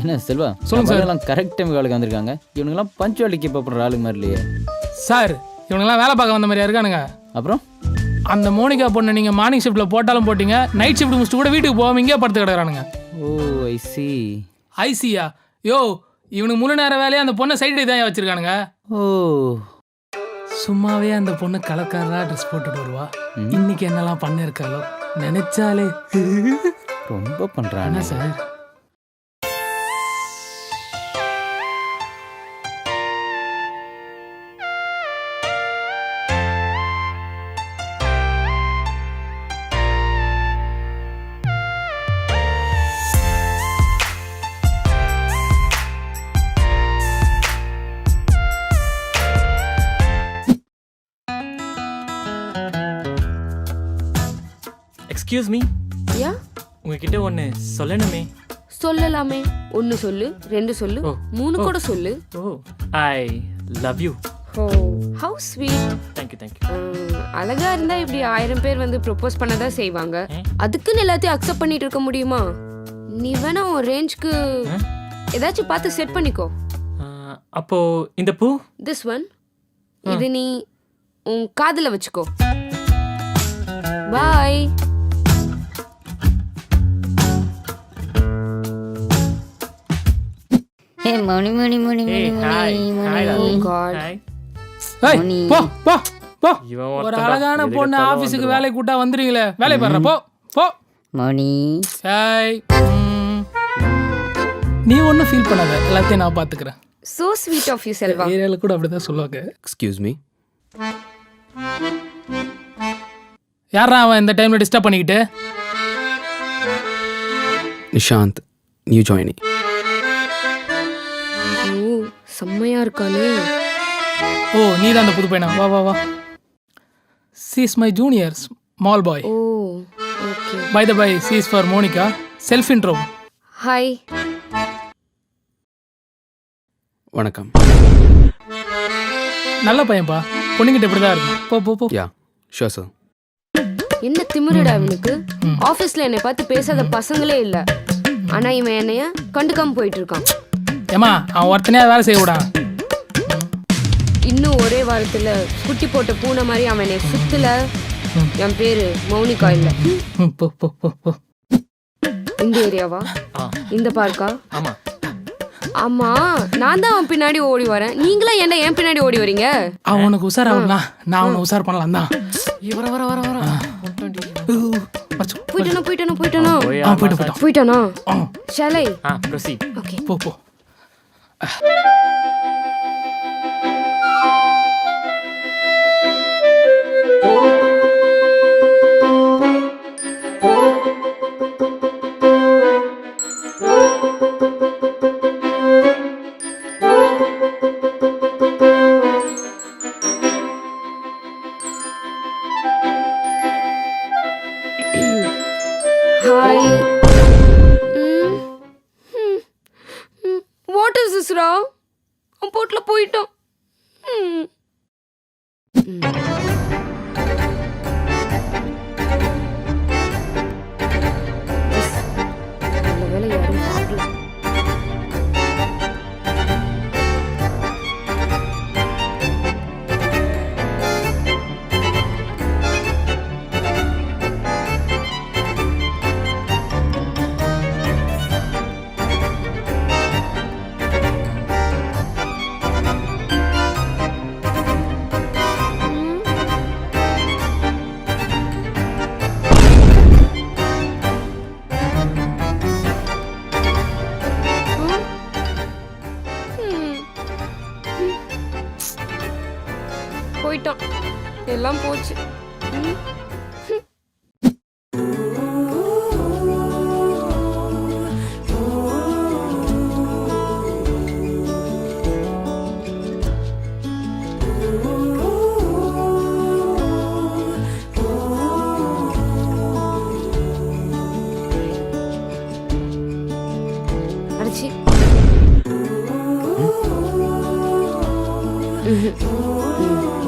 என்ன செல்வா? சொல்லுங்க சார். எல்லாம் கரெக்ட் டைம் வேலைக்கு வந்திருக்காங்க. இவனுங்கெல்லாம் பஞ்சுவாலிக்கு இப்போ அப்புறம் ஆளுங்க மாதிரி இல்லையே. சார் இவனுங்கெல்லாம் வேலை பார்க்க வந்த மாதிரியா இருக்கானுங்க. அப்புறம்? அந்த மோனிகா பொண்ணு நீங்கள் மார்னிங் ஷிஃப்ட்டில் போட்டாலும் போட்டீங்க நைட் ஷிஃப்ட் முடிச்சுட்டு கூட வீட்டுக்கு போகாம இங்கே படுத்து கிடக்குறானுங்க. ஓ ஐ சி ஐசியா யோ இவனுக்கு முழு நேர வேலையை அந்த பொண்ணை சைடு தான் வச்சிருக்கானுங்க. ஓ. சும்மாவே அந்த பொண்ணு கலக்காரா ட்ரெஸ் போட்டுட்டு வருவா. இன்னைக்கு என்னெல்லாம் பண்ணிருக்காளோ நினைச்சாலே. ரொம்ப என்ன சார்? எக்ஸ்கியூஸ் மீ யா உங்ககிட்ட ஒன்று சொல்லணுமே. சொல்லலாமே. ஒன்னு சொல்லு ரெண்டு சொல்லு ஓ. மூணு கூட சொல்லு. ஓ I love you oh how sweet thank you thank you அழகா இருந்தா இப்படி ஆயிரம் பேர் வந்து ப்ரொபோஸ் பண்ணதான் செய்வாங்க. அதுக்குன்னு எல்லாத்தையும் அக்செப்ட் பண்ணிட்டு இருக்க முடியுமா? நீ வேணா உன் ரேஞ்ச்க்கு ஏதாச்சும் பார்த்து செட் பண்ணிக்கோ. அப்போ இந்த பூ? திஸ் ஒன் இது நீ உன் காதுல வச்சுக்கோ. பாய் ஏ Mani Mani Mani Mani hi Mani hi Mani God. Hi ஏய் போ போ போ. ஒரு. அழகான பொண்ணு வந்துருவான். வேலைக்கு கூட்டா வந்துடுறீங்களே வேலைக்கு பாடுற போ போ. மணி ம். நீ ஒன்றும் ஃபீல் பண்ணாத. எல்லாத்தையும் நான் பார்த்துக்கிறேன் so sweet of you Selva. ஏரியாவில் கூட அப்படிதான் சொல்லுவாங்க. எக்ஸ்கியூஸ் மீ யாரா அவன் இந்த டைம்ல டிஸ்டர்ப் பண்ணிக்கிட்டு? நிஷாந்த் நியூ ஜாயினி ஓ செம்மையா இருக்கானே ஓ நீ தான் அந்த புது பையனா? வா வா வா. She's my junior small boy oh okay. Bye the bye she's for Monica self intro hi வணக்கம். நல்ல பையன்பா. பொண்ணுங்கிட்ட இப்படி தான் இருக்கும். போ போ போ. யா ஷோர் சார் என்ன திமிருடா இவனுக்கு? ஆபீஸ்ல என்னை பார்த்து பேசாத பசங்களே இல்ல. ஆனா இவன் என்னைய கண்டுக்காம போயிட்டு இருக்கான். ஏமா அவன் ஒருத்தனையா வேலை செய்ய விடான் இன்னும் ஒரே வாரத்துல குட்டி போட்ட பூனை மாதிரி அவன் சுத்தல. என் பேரு மௌனிகா இல்ல. இந்த ஏரியாவா? இந்த பார்க்கா? ஆமா. ஆமா நான் தான் அவன் பின்னாடி ஓடி வரேன். நீங்களா என்ன என் பின்னாடி ஓடி வரீங்க? அவன் உனக்கு உசார் ஆகலாம் நான் அவனை உசார் பண்ணலாம் தான். வர வர வர வர. போயிட்டானோ போயிட்டானோ. போயிட்டானோ போயிட்டான்? போயிட்டானா ப்ரொசீட் ஓகே. போ போ. ஹாய் வாட் இஸ் அவன் போட்டில் போயிட்டான் ம். போயிட்டோம். எல்லாம் போச்சு. Mm-hmm.